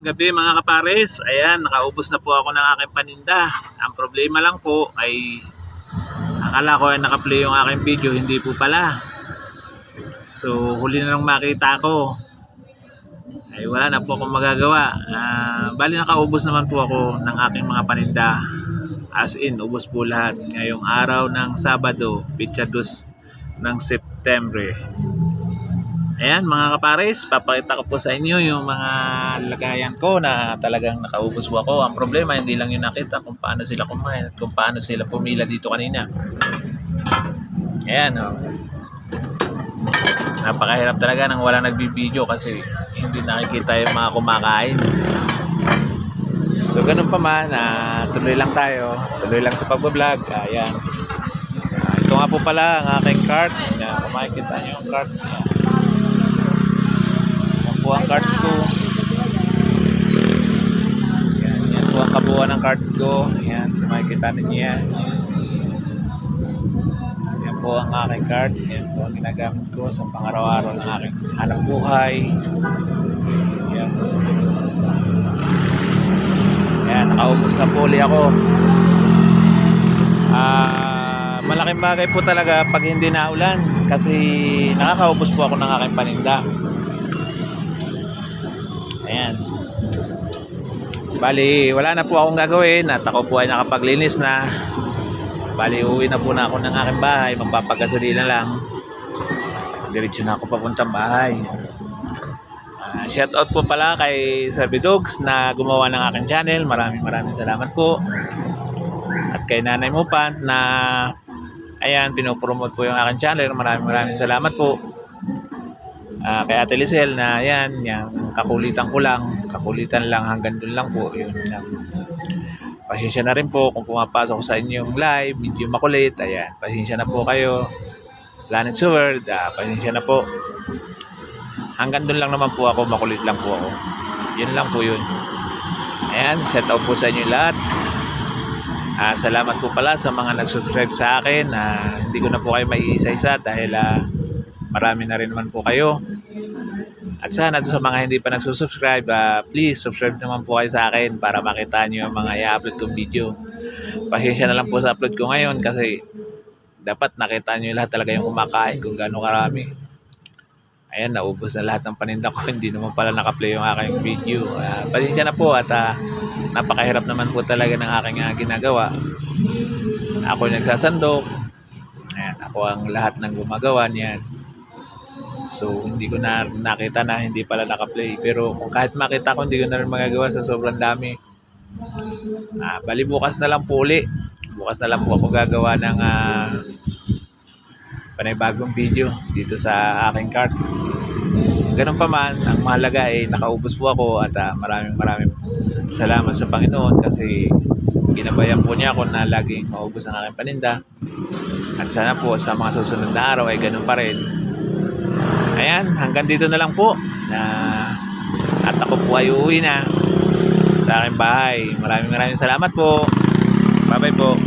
Gabi mga kapares, ayan, nakaubos na po ako ng aking paninda. Ang problema lang po ay akala ko ay nakaplay yung aking video, hindi po pala. So, huli na lang makita ko. Ay wala na po akong magagawa. Ah, bali nakaubos naman po ako ng aking mga paninda. As in, ubos po lahat. Ngayong araw ng Sabado, Pitsa 2 ng September. Ayan mga kapares, papakita ko po sa inyo yung mga lagayan ko na talagang nakaubos po ako. Ang problema, hindi lang yung nakita kung paano sila kumain at kung paano sila pumila dito kanina. Ayan o. Napakahirap talaga nang wala nagbibideo kasi hindi nakikita yung mga kumakain. So ganun pa man, ah, tuloy lang tayo. Tuloy lang sa pag-vlog. Ayan. Ah, ito nga po pala ang aking cart. Ayan, kung makikita nyo yung cart. Ayan. Yan po ang card ko. Yan, yan po card ko. Yan, makikita ninyo yan. Yan po ang aking card. Yan po ang ginagamit ko sa pangaraw-araw ng aking hanap buhay. Yan. Yan, nakaubos na puli ako. Ah, malaking bagay po talaga pag hindi naulan kasi nakakaubos po ako ng aking paninda. Ayan. Bali, wala na po akong gagawin at ako po ay nakapaglinis na. Bali, uwi na po na ako ng aking bahay. Magpapagasolina lang. Diretso na ako papuntang bahay. Ah, shout out po pala kay Sir Bidogs na gumawa ng aking channel. Maraming maraming salamat po. At kay Nanay Mupant na ayan, pinopromote po yung aking channel. Maraming maraming salamat po. Ah, kay Ate Lisel na yan, yung kakulitan ko lang, kakulitan lang hanggang doon lang po, yun lang. Pasensya na rin po kung pumapasok ko sa inyong live, medyo makulit, ayan, pasensya na po kayo. Planet Sword, ah, pasensya na po. Hanggang doon lang naman po ako, makulit lang po ako. Yun lang po yun. Ayan, shout out po sa inyo lahat. Ah, salamat po pala sa mga nag-subscribe sa akin. Ah, hindi ko na po kayo may isa-isa dahil ah, marami na rin naman po kayo. At sana to sa mga hindi pa nagsusubscribe, ah, please subscribe naman po kayo sa akin para makita nyo yung mga i-upload kong video. Pasensya na lang po sa upload ko ngayon kasi dapat nakita nyo lahat talaga yung kumakain kung gaano karami. Ayan, naubos na lahat ng paninda ko. Hindi naman pala nakaplay yung aking video. Ah, pasensya na po at ah, napakahirap naman po talaga ng aking ah, ginagawa. Ako yung nagsasandok. Ayan, ako ang lahat ng gumagawa niyan. So, hindi ko na nakita na hindi pala nakaplay. Pero kung kahit makita ko, hindi ko na rin magagawa sa sobrang dami. Ah, bali bukas na lang po uli. Bukas na lang po ako gagawa ng ah, panibagong video dito sa aking cart. Ganun pa man, ang mahalaga ay nakaubos po ako at ah, maraming maraming salamat sa Panginoon kasi ginabayan po niya ako na laging maubos ang aking paninda. At sana po sa mga susunod na araw ay ganun pa rin. Ayan, hanggang dito na lang po. Na at ako po ay uuwi na sa aking bahay. Maraming maraming salamat po. Bye-bye po.